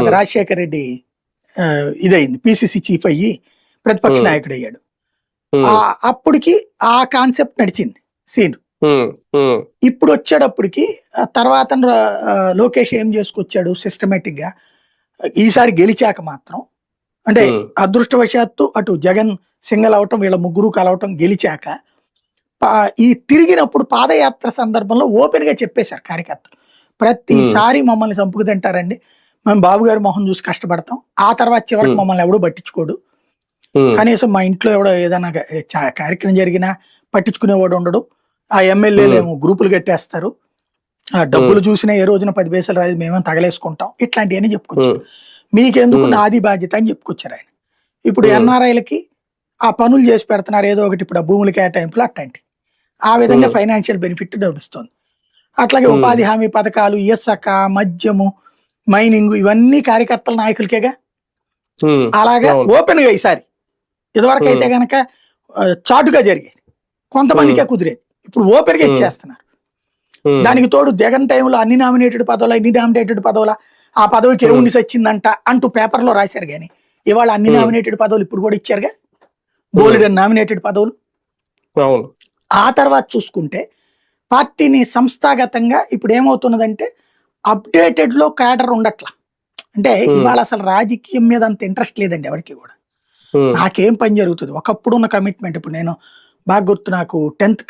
ఉమ్. రాజశేఖర రెడ్డి ఆ, ఇదయింది. PCC chief అయ్యి ప్రతిపక్ష. నాయకుడు అయ్యాడు అప్పటికి ఆ కాన్సెప్ట్ నడిచింది సీన్. ఇప్పుడు వచ్చేటప్పటికి తర్వాత లోకేష్ ఏం చేసుకొచ్చాడు సిస్టమేటిక్గా ఈసారి గెలిచాక మాత్రం అంటే అదృష్టవశాత్తు అటు జగన్ సింగల్ అవటం వీళ్ళ ముగ్గురు కలవటం గెలిచాక ఈ తిరిగినప్పుడు పాదయాత్ర సందర్భంలో ఓపెన్గా చెప్పేశారు కార్యకర్తలు. ప్రతిసారి మమ్మల్ని చంపుకు తింటారండి. మేము బాబు గారి మొహం చూసి కష్టపడతాం. ఆ తర్వాత చివరికి. మమ్మల్ని ఎవడూ పట్టించుకోడు. కనీసం మా ఇంట్లో ఎవడో ఏదైనా కార్యక్రమం జరిగినా పట్టించుకునేవాడు ఉండడు. ఆ ఎమ్మెల్యేలు ఏమో గ్రూపులు కట్టేస్తారు. ఆ డబ్బులు చూసినా ఏ రోజున పది పైసలు రాదు మేమేం తగలేసుకుంటాం. ఇట్లాంటివన్నీ చెప్పుకొచ్చారు. మీకెందుకు. నాది బాధ్యత అని చెప్పుకొచ్చారు ఆయన. ఇప్పుడు. ఎన్ఆర్ఐలకి ఆ పనులు చేసి పెడుతున్నారు. ఏదో ఒకటి ఇప్పుడు ఆ భూముల కేటాయింపులు అట్లాంటి. ఆ విధంగా. ఫైనాన్షియల్ బెనిఫిట్ లభిస్తుంది అట్లాగే. ఉపాధి హామీ పథకాలు ఇసుక మద్యము మైనింగ్ ఇవన్నీ కార్యకర్తల నాయకులకేగా? అలాగా. ఓపెన్గా ఈసారి. ఇదివరకు అయితే గనక చాటుగా జరిగేది. కొంతమందికే కుదిరేది. ఇప్పుడు ఓపెన్గా. ఇచ్చేస్తున్నారు. దానికి తోడు జగన్ టైంలో అన్ని నామినేటెడ్ పదవులు ఇన్ని నామినేటెడ్ పదవుల ఆ పదవికి. ఏముండి సచ్చిందంట అంటూ పేపర్లో రాశారు కానీ ఇవాళ అన్ని. నామినేటెడ్ పదవులు ఇప్పుడు కూడా ఇచ్చారుగా? బోలెడ్ నామినేటెడ్ పదవులు. ఆ తర్వాత చూసుకుంటే పార్టీని సంస్థాగతంగా ఇప్పుడు ఏమవుతున్నదంటే అప్డేటెడ్లో క్యాడర్ ఉండట్లా. అంటే Hmm. ఇవాళ అసలు రాజకీయం మీద అంత ఇంట్రెస్ట్ లేదండి ఎవరికి కూడా. ఉమ్, నాకేం పని జరుగుతుంది? ఒకప్పుడు ఉన్న కమిట్మెంట్ ఇప్పుడు నేను బాగా గుర్తు నాకు టెన్త్